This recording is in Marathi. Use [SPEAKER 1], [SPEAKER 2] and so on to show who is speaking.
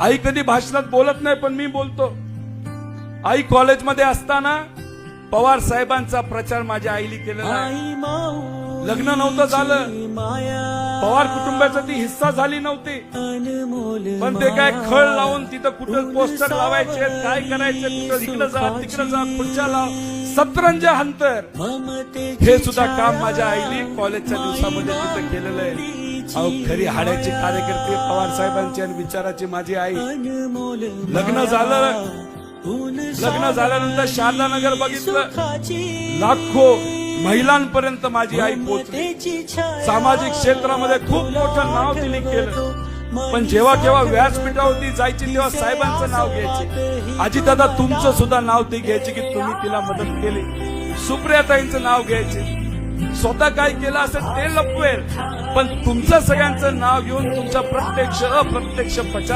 [SPEAKER 1] आई कधी भाषणात बोलत नाही पण मी बोलतो. आई कॉलेजमध्ये असताना पवार साहेबांचा प्रचार माझ्या आईने केलेला लग्न नव्हतं झालं. पवार कुटुंबाचा ती हिस्सा झाली नव्हती. पण ते काय खळ लावून तिथं कुठं पोस्टर लावायचे काय करायचे कुठं इकडं जा तिकडं जा खुर्च्या लाव. सतरंज हंतर. हे सुद्धा काम माझ्या आईने कॉलेजच्या दिवसामध्ये तिथं केलेलं आहे. अहो खरी हाड्याची कार्यकर्ते पवार साहेबांची आणि विचाराची माझी आई. लग्न झालं लग्न झाल्यानंतर शारदा नगर बघितलं. लाखो महिलांपर्यंत माझी आई पोहोचली. सामाजिक क्षेत्रामध्ये खूप मोठं नाव तिने केलं. पण जेव्हा जेव्हा व्यासपीठावरती जायची तेव्हा साहेबांचं नाव घ्यायचे. आजी दादा तुमचं सुद्धा नाव ती घ्यायची की तुम्ही तिला मदत केली. सुप्रियाताईंचं नाव घ्यायचे. स्वतः काय केलं असेल ते लपवेल. पण तुमचं सगळ्यांचं नाव घेऊन तुमचा प्रत्यक्ष अप्रत्यक्ष प्रचार